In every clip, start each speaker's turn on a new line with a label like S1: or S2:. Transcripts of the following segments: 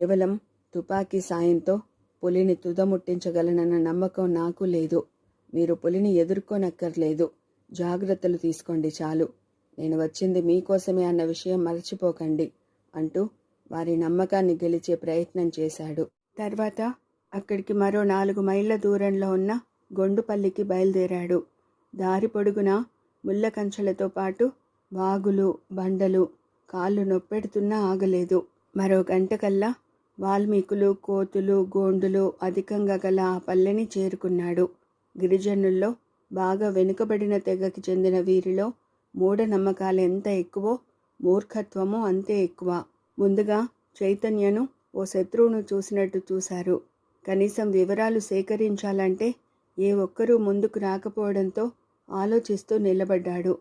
S1: కేవలం తుపాకీ సాయంతో పులిని తుదముట్టించగలనన్న నమ్మకం నాకు లేదు. మీరు పులిని ఎదుర్కోనక్కర్లేదు. జాగ్రత్తలు తీసుకోండి చాలు. నేను వచ్చింది మీకోసమే అన్న విషయం మర్చిపోకండి అంటూ వారి నమ్మకాన్ని గెలిచే ప్రయత్నం చేశాడు. తర్వాత అక్కడికి మరో నాలుగు మైళ్ళ దూరంలో ఉన్న గొండుపల్లికి బయలుదేరాడు. దారి పొడుగున ముళ్ళ కంచెలతో పాటు వాగులు బండలు కాళ్ళు నొప్పెడుతున్నా ఆగలేదు. మరో గంట కల్లా వాల్మీకులు కోతులు గోండులు అధికంగా గల ఆ పల్లెని చేరుకున్నాడు. గిరిజనుల్లో బాగా వెనుకబడిన తెగకి చెందిన వీరిలో మూఢనమ్మకాలు ఎంత ఎక్కువో మూర్ఖత్వము అంతే ఎక్కువ. ముందుగా చైతన్యను ఓ శత్రువును చూసినట్టు చూశారు. కనీసం వివరాలు సేకరించాలంటే ఏ ఒక్కరూ ముందుకు రాకపోవడంతో ఆలోచిస్తూ నిలబడ్డాడు.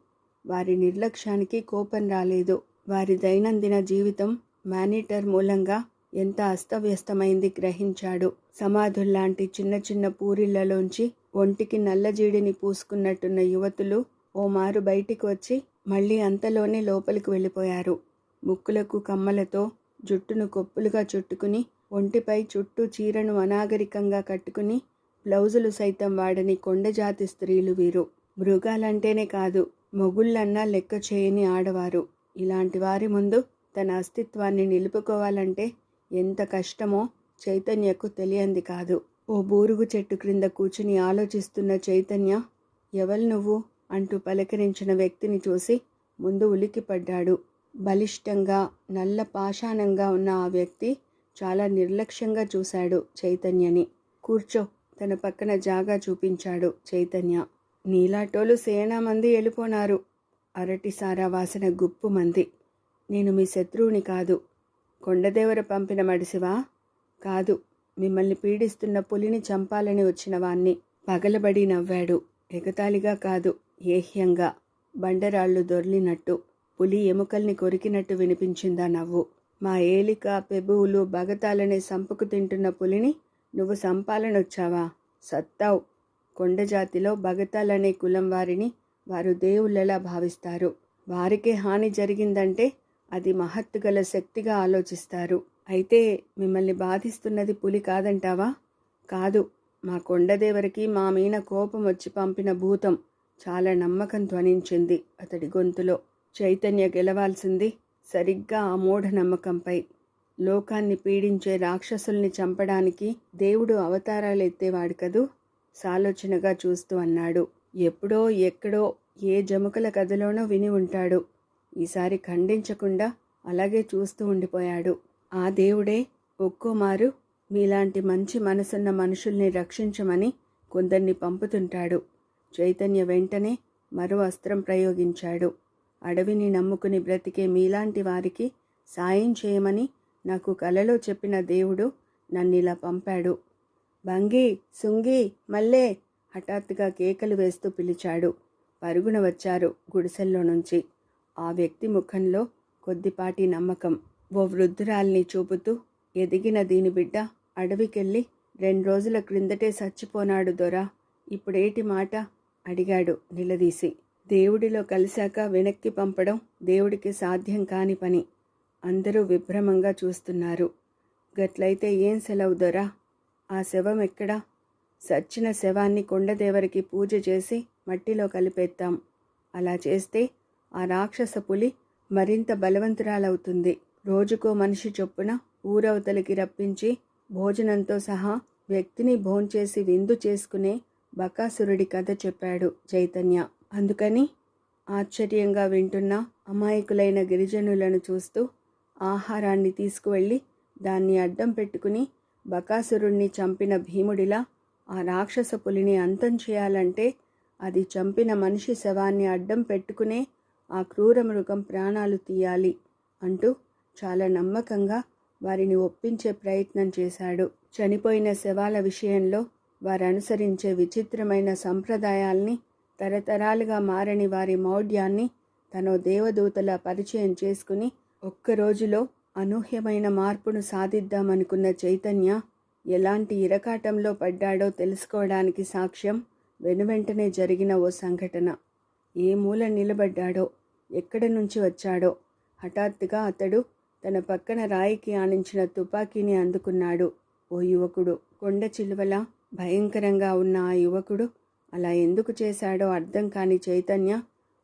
S1: వారి నిర్లక్ష్యానికి కోపం రాలేదు. వారి దైనందిన జీవితం మానిటర్ మూలంగా ఎంత అస్తవ్యస్తమైంది గ్రహించాడు. సమాధుల్లాంటి చిన్న చిన్న పూరిళ్ళలోంచి ఒంటికి నల్లజీడిని పూసుకున్నట్టున్న యువతులు ఓ మారు బయటికి వచ్చి మళ్ళీ అంతలోనే లోపలికి వెళ్ళిపోయారు. ముక్కులకు కమ్మలతో జుట్టును కొప్పులుగా చుట్టుకుని ఒంటిపై చుట్టూ చీరను అనాగరికంగా కట్టుకుని బ్లౌజులు సైతం వాడని కొండజాతి స్త్రీలు వీరు. మృగాలంటేనే కాదు మొగుళ్ళన్నా లెక్క చేయని ఆడవారు. ఇలాంటి వారి ముందు తన అస్తిత్వాన్ని నిలుపుకోవాలంటే ఎంత కష్టమో చైతన్యకు తెలియంది కాదు. ఓ బూరుగు చెట్టు క్రింద కూర్చుని ఆలోచిస్తున్న చైతన్య ఎవరు నువ్వు? అంటూ పలకరించిన వ్యక్తిని చూసి ముందు ఉలిక్కిపడ్డాడు. బలిష్టంగా నల్ల పాషాణంగా ఉన్న ఆ వ్యక్తి చాలా నిర్లక్ష్యంగా చూశాడు చైతన్యని. కూర్చో తన పక్కన జాగా చూపించాడు చైతన్య. నీలాటోలు సేనా మంది వెళ్ళిపోనారు అరటిసారా వాసన గుప్పు మంది. నేను మీ శత్రువుని కాదు. కొండదేవర పంపిన మడిసివా కాదు మిమ్మల్ని పీడిస్తున్న పులిని చంపాలని వచ్చిన వాణ్ణి పగలబడి నవ్వాడు. ఎగతాళిగా కాదు ఏహ్యంగా. బండరాళ్ళు దొర్లినట్టు. పులి ఎముకల్ని కొరికినట్టు వినిపించిందా నవ్వు. మా ఏలిక పెబువులు బగతాలనే సంపుకు తింటున్న పులిని నువ్వు సంపాలనొచ్చావా? సత్తావు. కొండజాతిలో బగతాలనే కులం వారిని వారు దేవుళ్ళలా భావిస్తారు. వారికే హాని జరిగిందంటే అది మహత్తుగల శక్తిగా ఆలోచిస్తారు. అయితే మిమ్మల్ని బాధిస్తున్నది పులి కాదంటావా? కాదు. మా కొండదేవరికి మా మీన కోపం వచ్చి పంపిన భూతం చాలా నమ్మకం ధ్వనించింది అతడి గొంతులో. చైతన్య గెలవాల్సింది సరిగ్గా ఆ మూఢ నమ్మకంపై. లోకాన్ని పీడించే రాక్షసుల్ని చంపడానికి దేవుడు అవతారాలు ఎత్తేవాడు కదూ? సాలోచనగా చూస్తూ అన్నాడు. ఎప్పుడో ఎక్కడో ఏ జముకల కథలోనో విని ఉంటాడు. ఈసారి ఖండించకుండా అలాగే చూస్తూ ఉండిపోయాడు. ఆ దేవుడే ఒక్కోమారు మీలాంటి మంచి మనసున్న మనుషుల్ని రక్షించమని కొందరిని పంపుతుంటాడు. చైతన్య వెంటనే మరో అస్త్రం ప్రయోగించాడు. అడవిని నమ్ముకుని బ్రతికే మీలాంటి వారికి సాయం చేయమని నాకు కలలో చెప్పిన దేవుడు నన్నిలా పంపాడు. భంగి సుంగి మల్లే హఠాత్తుగా కేకలు వేస్తూ పిలిచాడు. పరుగున వచ్చారు గుడిసెల్లో నుంచి. ఆ వ్యక్తి ముఖంలో కొద్దిపాటి నమ్మకం. ఓ వృద్ధురాల్ని చూపుతూ ఎదిగిన దీని బిడ్డ అడవికెళ్ళి రెండు రోజుల క్రిందటే చచ్చిపోనాడు దొరా. ఇప్పుడేటి మాట? అడిగాడు నిలదీసి. దేవుడిలో కలిశాక వెనక్కి పంపడం దేవుడికి సాధ్యం కాని పని. అందరూ విభ్రమంగా చూస్తున్నారు. గట్లయితే ఏం సెలవు దొరా? ఆ శవం ఎక్కడా? సచ్చిన శవాన్ని కొండదేవరికి పూజ చేసి మట్టిలో కలిపేద్దాం అలా చేస్తే ఆ రాక్షస పులి మరింత బలవంతురాలవుతుంది. రోజుకో మనిషి చొప్పున ఊరవతలికి రప్పించి భోజనంతో సహా వ్యక్తిని భోంచేసి విందు చేసుకునే బకాసురుడి కథ చెప్పాడు చైతన్య. అందుకని ఆశ్చర్యంగా వింటున్న అమాయకులైన గిరిజనులను చూస్తూ ఆహారాన్ని తీసుకువెళ్ళి దాన్ని అడ్డం పెట్టుకుని బకాసురుణ్ణి చంపిన భీముడిలా ఆ రాక్షస పులిని అంతం చేయాలంటే అది చంపిన మనిషి శవాన్ని అడ్డం పెట్టుకునే ఆ క్రూర మృగం ప్రాణాలు తీయాలి అంటూ చాలా నమ్మకంగా వారిని ఒప్పించే ప్రయత్నం చేశాడు. చనిపోయిన శవాల విషయంలో వారు అనుసరించే విచిత్రమైన సంప్రదాయాల్ని తరతరాలుగా మారని వారి మౌఢ్యాన్ని తన దేవదూతల పరిచయం చేసుకుని ఒక్క రోజులో అనూహ్యమైన మార్పును సాధిద్దామనుకున్న చైతన్య ఎలాంటి ఇరకాటంలో పడ్డాడో తెలుసుకోవడానికి సాక్ష్యం వెనువెంటనే జరిగిన ఓ సంఘటన. ఏ మూల నిలబడ్డాడో ఎక్కడి నుంచి వచ్చాడో. హఠాత్తుగా అతడు తన పక్కన రాయికి ఆనించిన తుపాకీని అందుకున్నాడు. ఓ యువకుడు కొండ చిలువల భయంకరంగా ఉన్న ఆ యువకుడు అలా ఎందుకు చేశాడో అర్థం కాని చైతన్య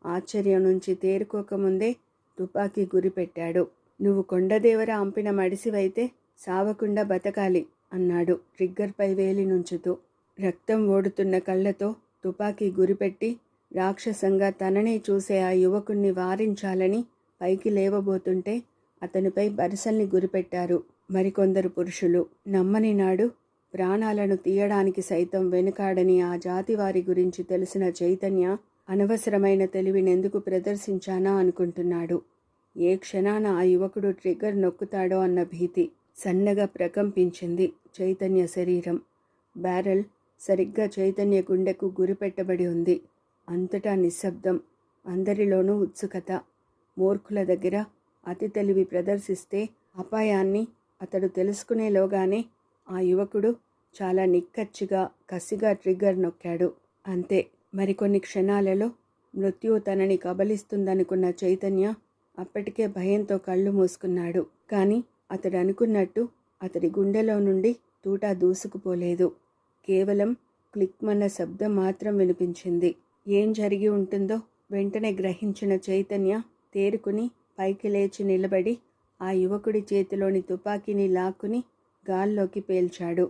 S1: ఆశ్చర్యం నుంచి తేరుకోకముందే తుపాకీ గురిపెట్టాడు నువ్వు కొండదేవర అంపిన మడిసివైతే సావకుండా బతకాలి అన్నాడు ట్రిగ్గర్పై వేలి నుంచుతూ రక్తం ఓడుతున్న కళ్ళతో తుపాకీ గురిపెట్టి రాక్షసంగా తననే చూసే ఆ యువకుణ్ణి వారించాలని పైకి లేవబోతుంటే అతనిపై బరిసల్ని గురిపెట్టారు మరికొందరు పురుషులు. నమ్మని నాడు ప్రాణాలను తీయడానికి సైతం వెనుకాడని ఆ జాతి వారి గురించి తెలిసిన చైతన్య అనవసరమైన తెలివినెందుకు ప్రదర్శించానా అనుకుంటున్నాడు. ఏ క్షణాన ఆ యువకుడు ట్రిగ్గర్ నొక్కుతాడో అన్న భీతి సన్నగా ప్రకంపించింది చైతన్య శరీరం. బ్యారెల్ సరిగ్గా చైతన్య గుండెకు గురిపెట్టబడి ఉంది. అంతటా నిశ్శబ్దం అందరిలోనూ ఉత్సుకత. మూర్ఖుల దగ్గర అతి తెలివి ప్రదర్శిస్తే అపాయాన్ని అతడు తెలుసుకునేలోగానే ఆ యువకుడు చాలా నిక్కచ్చిగా కసిగా ట్రిగ్గర్ నొక్కాడు. అంతే మరికొన్ని క్షణాలలో మృత్యువు తనని కబలిస్తుందనుకున్న చైతన్య అప్పటికే భయంతో కళ్ళు మూసుకున్నాడు. కానీ అతడు అనుకున్నట్టు అతడి గుండెలో నుండి తూటా దూసుకుపోలేదు. కేవలం క్లిక్మన్న శబ్దం మాత్రం వినిపించింది. ఏం జరిగి ఉంటుందో వెంటనే గ్రహించిన చైతన్య తేరుకుని పైకి లేచి నిలబడి ఆ యువకుడి చేతిలోని తుపాకీని లాక్కుని గాల్లోకి పేల్చాడు.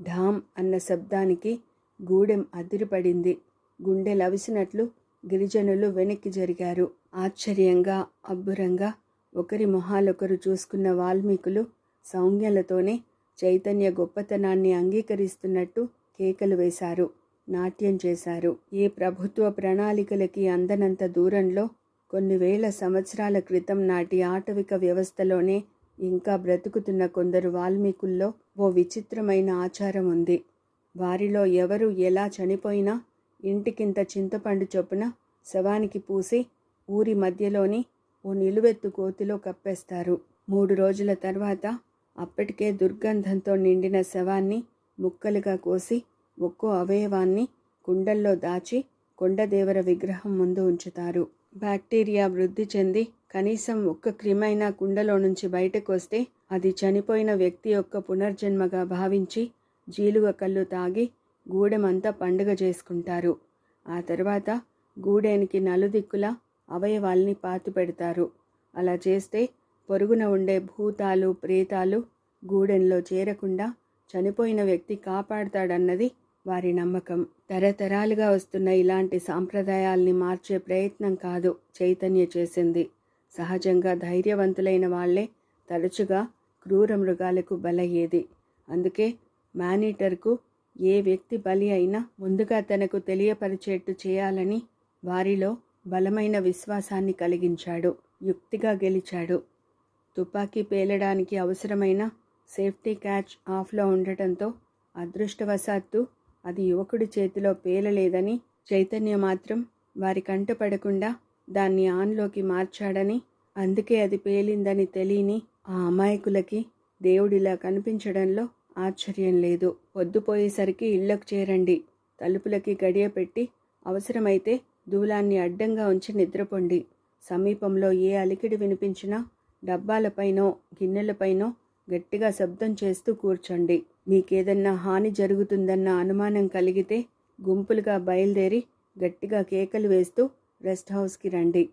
S1: ఢామ్ అన్న శబ్దానికి గూడెం అదిరిపడింది. గుండె లవిసినట్లు గిరిజనులు వెనక్కి జరిగారు. ఆశ్చర్యంగా అబ్బురంగా ఒకరి మొహాలొకరు చూసుకున్న వాల్మీకులు సౌజ్ఞలతోనే చైతన్య గొప్పతనాన్ని అంగీకరిస్తున్నట్టు కేకలు వేశారు. నాట్యం చేశారు. ఏ ప్రభుత్వ ప్రణాళికలకి అందనంత దూరంలో కొన్ని వేల సంవత్సరాల క్రితం నాటి ఆటవిక వ్యవస్థలోనే ఇంకా బ్రతుకుతున్న కొందరు వాల్మీకుల్లో ఓ విచిత్రమైన ఆచారం ఉంది. వారిలో ఎవరు ఎలా చనిపోయినా ఇంటికింత చింతపండు చొప్పున శవానికి పూసి ఊరి మధ్యలోని ఓ నిలువెత్తు కోతిలో కప్పేస్తారు. మూడు రోజుల తర్వాత అప్పటికే దుర్గంధంతో నిండిన శవాన్ని ముక్కలుగా కోసి ఒక్కో అవయవాన్ని కుండల్లో దాచి కొండదేవర విగ్రహం ముందు ఉంచుతారు. బ్యాక్టీరియా వృద్ధి చెంది కనీసం ఒక్క క్రిమైనా కుండలో నుంచి బయటకు వస్తే అది చనిపోయిన వ్యక్తి యొక్క పునర్జన్మగా భావించి జీలుగ కళ్ళు తాగి గూడెమంతా పండుగ చేసుకుంటారు. ఆ తర్వాత గూడెనికి నలుదిక్కుల అవయవాల్ని పాతి పెడతారు. అలా చేస్తే పొరుగున ఉండే భూతాలు ప్రేతాలు గూడెంలో చేరకుండా చనిపోయిన వ్యక్తి కాపాడతాడన్నది వారి నమ్మకం తరతరాలుగా వస్తున్న ఇలాంటి సాంప్రదాయాల్ని మార్చే ప్రయత్నం కాదు చైతన్య చేసింది. సహజంగా ధైర్యవంతులైన వాళ్ళే తరచుగా క్రూర మృగాలకు బలయ్యేది. అందుకే మానిటర్కు ఏ వ్యక్తి బలి అయినా ముందుగా తనకు తెలియపరిచేట్టు చేయాలని వారిలో బలమైన విశ్వాసాన్ని కలిగించాడు. యుక్తిగా గెలిచాడు. తుపాకీ పేలడానికి అవసరమైన సేఫ్టీ క్యాచ్ ఆఫ్లో ఉండటంతో అదృష్టవశాత్తు అది యువకుడి చేతిలో పేలలేదని చైతన్య మాత్రం వారి కంట పడకుండా దాన్ని ఆన్లోకి మార్చాడని అందుకే అది పేలిందని తెలియని ఆ అమాయకులకి దేవుడిలా కనిపించడంలో ఆశ్చర్యం లేదు. పొద్దుపోయేసరికి ఇళ్ళకు చేరండి. తలుపులకి గడియ పెట్టి అవసరమైతే దూలాన్ని అడ్డంగా ఉంచి నిద్రపొండి. సమీపంలో ఏ అలికిడి వినిపించినా డబ్బాలపైనో గిన్నెలపైనో గట్టిగా శబ్దం చేస్తూ కూర్చోండి. మీకేదన్నా హాని జరుగుతుందన్న అనుమానం కలిగితే గుంపులుగా బయలుదేరి గట్టిగా కేకలు వేస్తూ రెస్ట్ హౌస్కి రండి.